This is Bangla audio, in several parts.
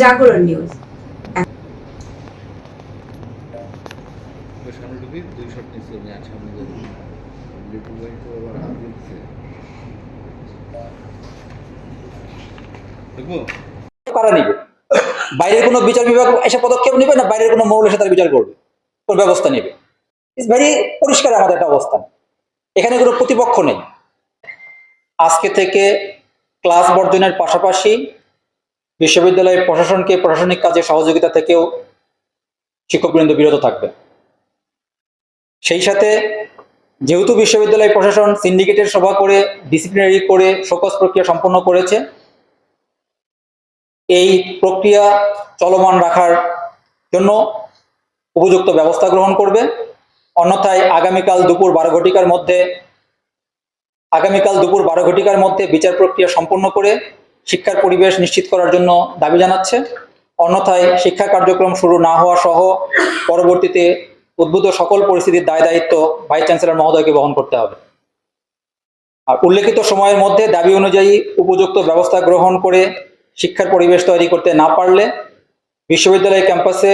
জাগরণ নিউজ। কারা নিবে। বাইরের কোনো বিচার বিভাগ এসে পদক্ষেপ নেবে না বাইরের কোনো মৌল এসে তার বিচার করবে? কোন ব্যবস্থা নেবে? ইটস ভেরি পরিষ্কার আমাদের একটা অবস্থান। এখানে কোনো প্রতিপক্ষ নেই। আজকে থেকে ক্লাস বর্জনের পাশাপাশি বিশ্ববিদ্যালয়ের প্রশাসনকে প্রশাসনিক কাজে সহযোগিতা থেকেও শিক্ষকবৃন্দ বিরত থাকবে। সেই সাথে যেহেতু বিশ্ববিদ্যালয় প্রশাসন সিন্ডিকেটের সভা করে ডিসিপ্লিনারি করে শোকস প্রক্রিয়া সম্পন্ন করেছে, এই প্রক্রিয়া চলমান রাখার জন্য উপযুক্ত ব্যবস্থা গ্রহণ করবে। অন্যথায় আগামীকাল দুপুর বারো ঘটিকার মধ্যে, আগামীকাল দুপুর বারো ঘটিকার মধ্যে বিচার প্রক্রিয়া সম্পন্ন করে শিক্ষার পরিবেশ নিশ্চিত করার জন্য দাবি জানাচ্ছে। অন্যথায় শিক্ষা কার্যক্রম শুরু না হওয়া সহ পরবর্তীতে উদ্ভূত সকল পরিস্থিতির দায় দায়িত্ব ভাইস চ্যান্সেলর মহোদয়কে বহন করতে হবে। আর উল্লেখিত সময়ের মধ্যে দাবি অনুযায়ী উপযুক্ত ব্যবস্থা গ্রহণ করে শিক্ষার পরিবেশ তৈরি করতে না পারলে বিশ্ববিদ্যালয় ক্যাম্পাসে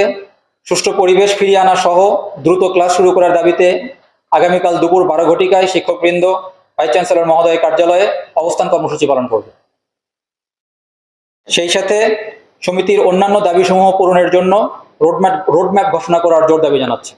সুষ্ঠু পরিবেশ ফিরিয়ে আনা সহ দ্রুত ক্লাস শুরু করার দাবিতে আগামীকাল দুপুর বারো ঘটিকায় শিক্ষকবৃন্দ, ভাইস চ্যান্সেলর মহোদয় কার্যালয়ে অবস্থান কর্মসূচি পালন করবে। সেই সাথে সমিতির অন্যান্য দাবিসমূহ পূরণের জন্য রোডম্যাপ রোডম্যাপ ঘোষণা করার জোর দাবি জানাচ্ছে।